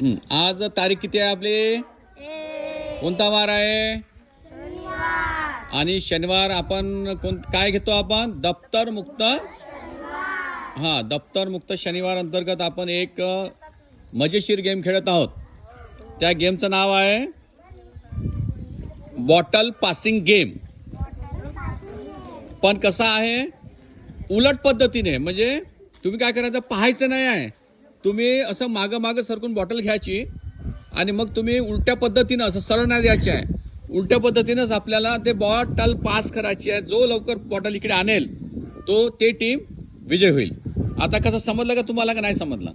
हं, आज तारीख किती आहे आपली? कोणता वार आहे? आणि शनिवार आपण कोण काय घेतो आपण? दप्तर मुक्त हा दप्तर मुक्त शनिवार अंतर्गत आपण एक अ, मजेशीर गेम खेळत आहोत. त्या गेमचं नाव आहे बॉटल पासिंग गेम. पण कसा आहे? उलट पद्धतीने म्हणजे तुम्ही काय करायचं? पाहायचं नाही आहे. तुम्ही असं मागं मागं सरकून बॉटल घ्यायची आणि मग तुम्ही उलट्या पद्धतीनं असं सरळ नाही द्यायची आहे. उलट्या पद्धतीनंच आपल्याला ते बॉटल पास करायची आहे. जो लवकर बॉटल इकडे आणेल तो ते टीम विजय होईल. आता कसं समजलं का तुम्हाला का नाही समजलं?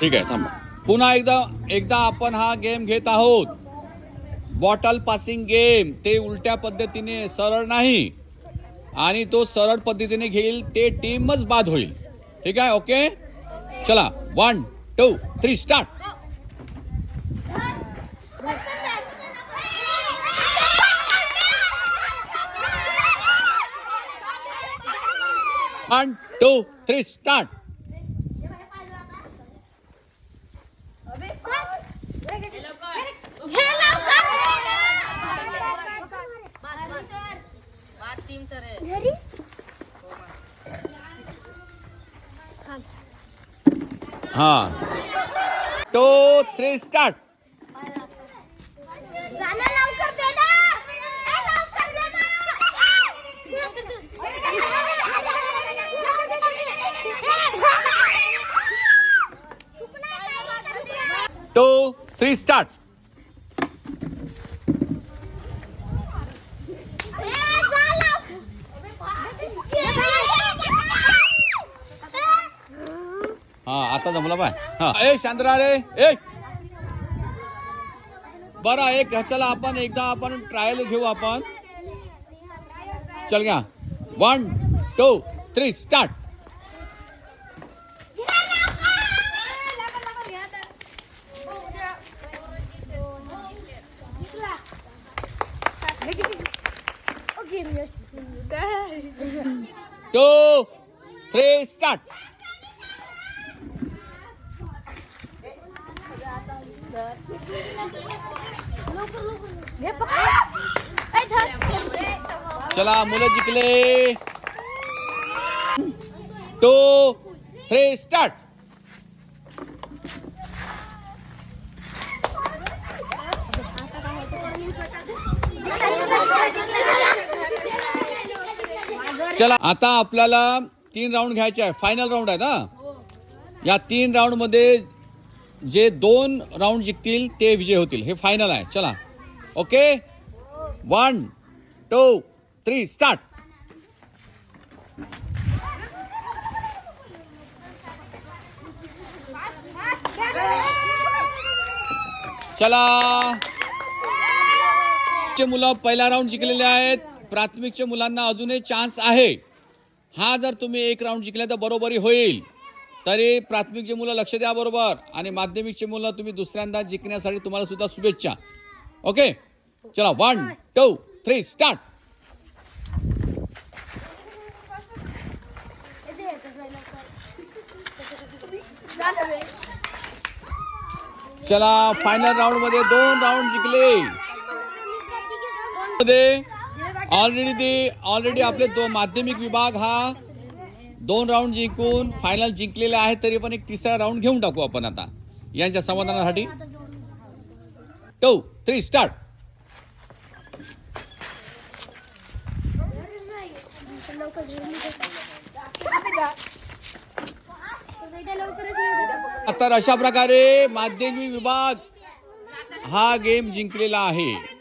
ठीक आहे थांबा. पुन्हा एकदा एकदा आपण हा गेम घेत आहोत. बॉटल पासिंग गेम ते उलट्या पद्धतीने सरळ नाही. आणि तो सरळ पद्धतीने घेईल ते टीमच बाद होईल. ठीक आहे ओके चला one two three start one two three start हा. Two three start two three start हा आता जमला पाय. हा. ए शांतरा रे. ए. बरं एक चला आपण एकदा आपण ट्रायल घेऊ आपण. चल घ्या. One two three start two three start चला मुलं जिंकले. टू थ्री स्टार्ट चला आता आपल्याला तीन राऊंड घ्यायचे आहे. फायनल राऊंड आहे ना? या तीन राऊंडमध्ये जे दोन राऊंड जिंकतील ते विजय होतील. हे फायनल आहे. चला. Okay one two three start चला. चे मुलं पहिला राऊंड जिंकलेले आहेत. प्राथमिकच्या मुलांना अजूनही चान्स आहे. हा जर तुम्ही एक राऊंड जिंकला तर बरोबरी होईल. तरी प्राथमिकचे मुलं लक्ष द्या बरोबर. आणि माध्यमिकचे मुलं तुम्ही दुसऱ्यांदा जिंकण्यासाठी तुम्हाला सुद्धा शुभेच्छा. ओके? चला वन टू थ्री स्टार्ट चला फायनल राऊंडमध्ये दोन राऊंड जिंकले. ऑलरेडी ते ऑलरेडी आपले दो माध्यमिक विभाग हा दोन राऊंड जिंकून फायनल जिंकलेले आहे तरी पण एक तिसरा राऊंड घेऊन टाकू आपण आता. यांच्या समाधानासाठी. टू थ्री स्टार्ट तर अशा प्रकारे माध्यमिक विभाग हा गेम जिंकलेला आहे.